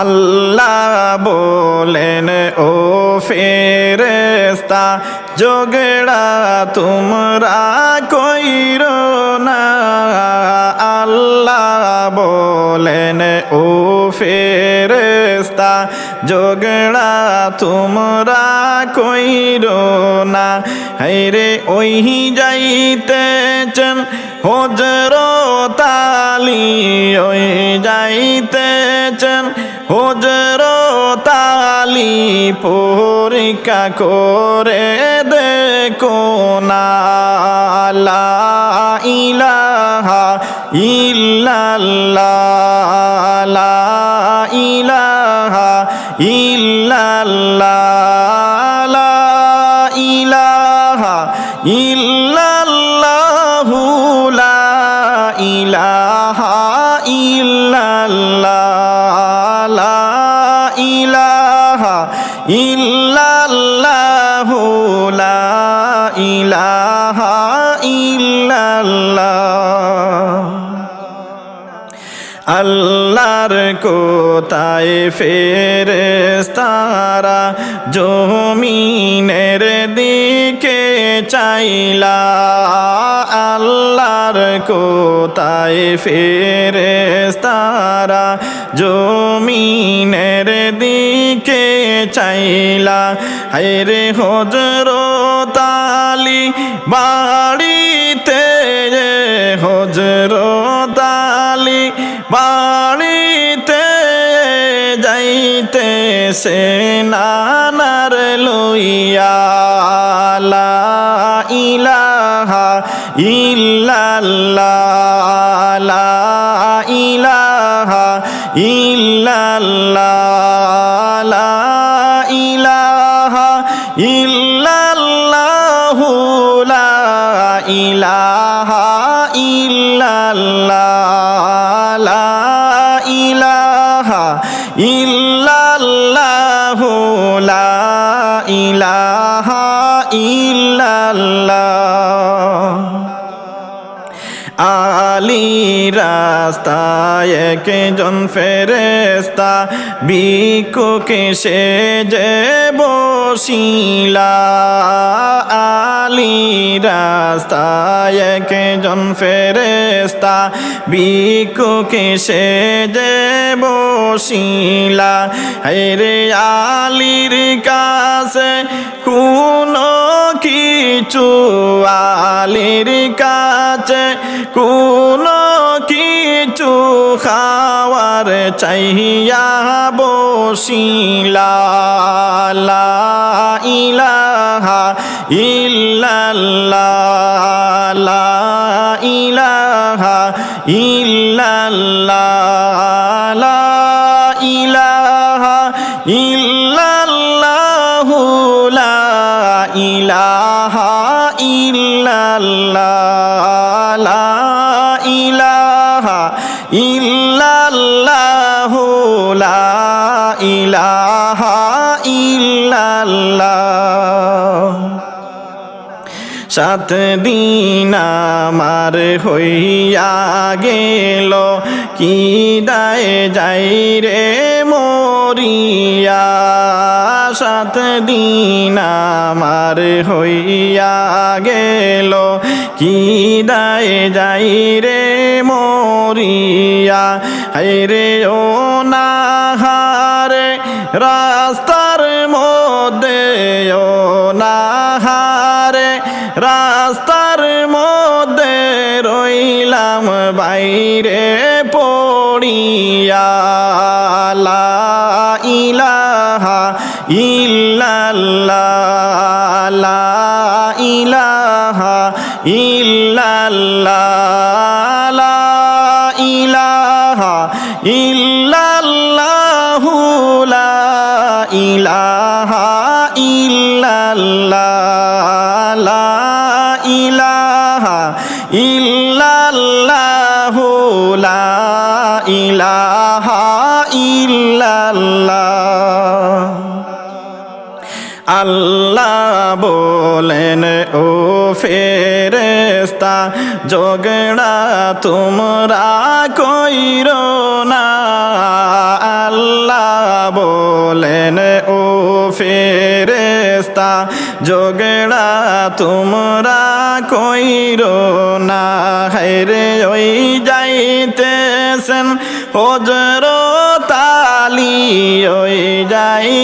আল্লাহ বলেন, ও ফেরেস্তা যোগড়া তোমরা কইর না। আল্লাহ বলেন, ও ফেরেস্তা যোগড়া তোমরা কইর না। হাইরে ওই যাইতেছেন হজর তালি ওই যাইতেছেন হজর তালি পরীক্ষা করে দেখো না ইলাহা ইল্লাল্লাহ। ইল্লাল্লাহু ইলাহা ইল্লাল্লাহ। আল্লাহর কোথায় ফেরেস্তারা জমিনের দিকে চাইলা? আল্লাহর কোথায় ফেরেস্তারা জমিনের দিকে চাইলা। হায়রে হজরতালি বাড়িতে হজরতালি বাড়িতে যাইতে সে নানার লইয়া। লা ইলাহা ইল্লাল্লাহ ইলাহা ইল্লাল্লাহ। ইল্লাল্লাহু রাস্তায় একজন ফেরেস্তা বিকুকে সে যে বসিলা? আলী রাস্তায় একজন ফেরেস্তা বিকুকে সে যে বসিলা? হেরে আলীর কাছে কোনো কিছু, আলীর কাছে কোনো কিছু খাওয়ার চাইয়া বসিলা। ইলাহা ইল্লাল্লাহ। ইলাহা ইল্লাল্লাহ। সাত দিন আমার হইয়া গেল, কি দায় যাই রে মরিয়া? সাত দিন আমার হইয়া গেল, কি দায় যাই রে মরিয়া? হাইরে ও না রাস্তার মধ্যে ও না রাস্তার মধ্যে রইলাম বাইরে পড়িয়া। ইলাহা ইল্লাল্লাহ ইলাহা ইল্লাল্লাহ। আল্লাহ বলেন, ও ফেরেস্তা জগড়া তোমরা কইর না। আল্লাহ বলেন, ও ফেরেস্তা জগড়া তোমরা কইর না। হেরে ওই যাইতেছেন হজর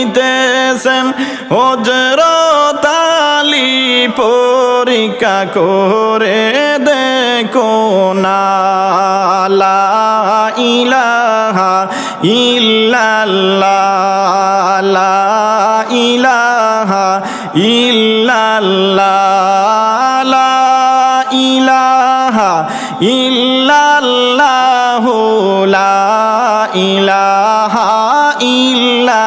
যাইতেছেন হজর তালি পরীক্ষা করে দেখো না ইলাহা ইল্লাল্লাহ ইলাহা ইল্লাল্লাহ ইলাহা ইল্লাল্লাহ লা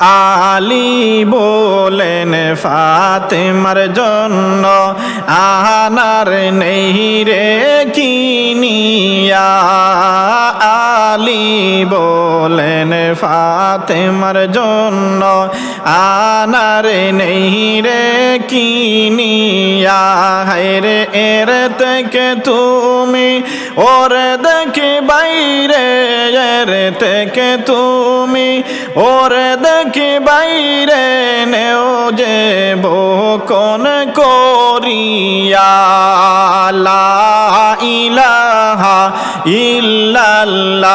আলী বলেন ফাতেমার জন্য আহানার নেই রে কিনিয়া। আলী বলেন ফাতেমার জন্য আনার নেই রে কিনিয়া। হায়রে এর থেকে তুমি, ওর দেখে বাইরে, এর থেকে তুমি, ওর দেখে বাইরে নেও যে বোকন করিয়া। ইলাহা ইল্লাল্লাহ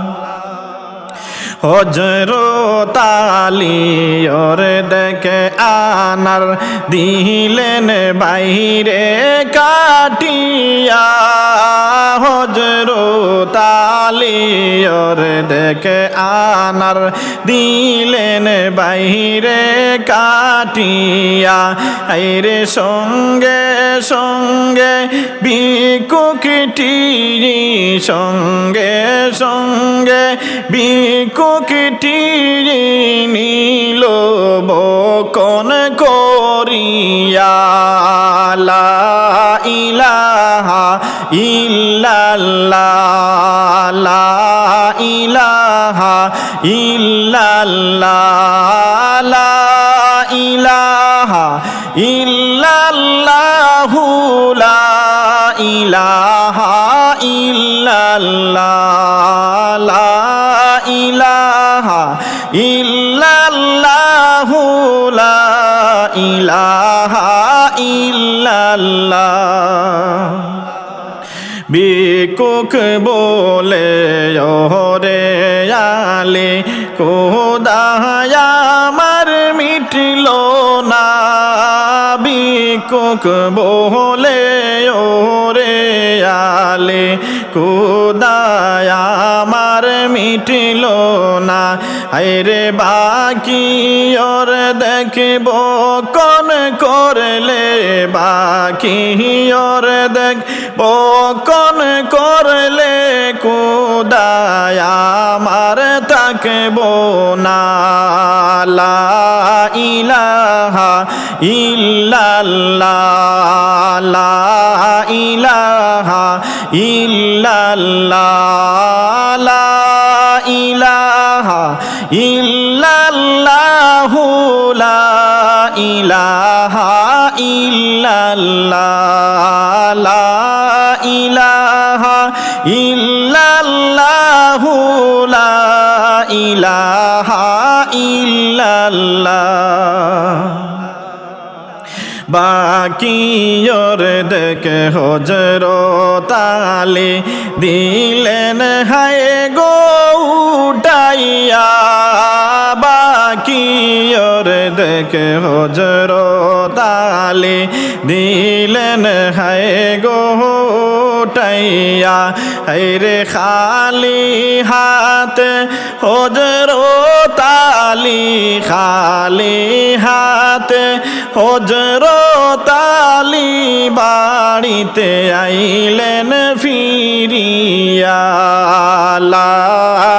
হজরত আলী ওর দেখে আনার দিলেন বাইরে কাটিয়া। হজরত আলী ওর দেখে আনার দিলেন বাইরে কাটিয়া। আইরে সঙ্গে সঙ্গে বিকুকিটি সঙ্গে সঙ্গে বিকুকিটি নীল বকন করিয়া, লা ইলাহা ইল্লাল্লাহ, লা ইলাহা ইল্লাল্লাহ, লা ইলাহা ইল্লাল্লাহু, লা ইলাহা ইল্লাল্লাহ, লা লা ইলাহা ইল্লাল্লাহ। বিকুক বলে, ওরে আলে কোদায় আমার মিটল না। বিক কোক বলে, ওরে আলে কুদায় মিটিল না। আরে বাকি, ওর দেখব কোন করলে বাকি? ওর দেখব কোন করলে কুদায় আমার থাকব না। ইলাহা ইল্লাল্লাহ, লা ইলাহা ইল্লাল্লাহ ইল্লাল্লাহু ইলাহা ইল্লাল্লাহ ইলাহা ইল্লাল্লাহু ইলাহা ইল্লাল্লাহ। বাকি ওর দেখে হজর তালে দিলেন, হায় গো উঠাইয়া বাকি ওর দেখে হজর তালে দিলেন, হায় গো উঠাইয়া রে খালি হাতে হজর তালি খালি হাতে হজর তালি বাড়িতে আইলেন ফিরিয়া লা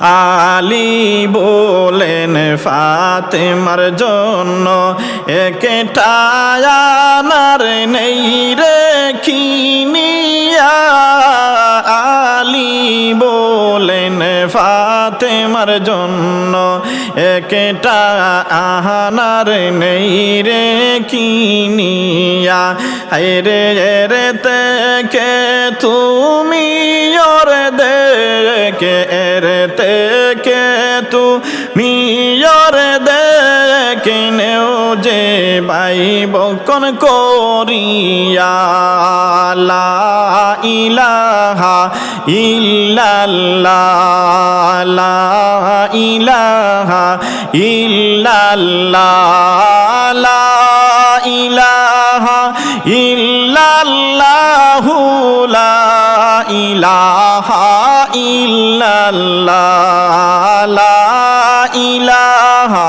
আলী বলেন ফাতেমার জন্য একটায়ানার নেই রে আলী বলেন ফাতেমার জন্য একটা আহানার নেই রে কিনিয়া রে রে থেকে তুমি ওর যে ভাই করিয়া, লা ইলাহা ইল্লাল্লাহ, লা ইলাহা ইল্লাল্লাহ, লা ইলাহা ইল্লাল্লাহু, লা ইলাহা ইল্লাল্লাহ, লা ইলাহা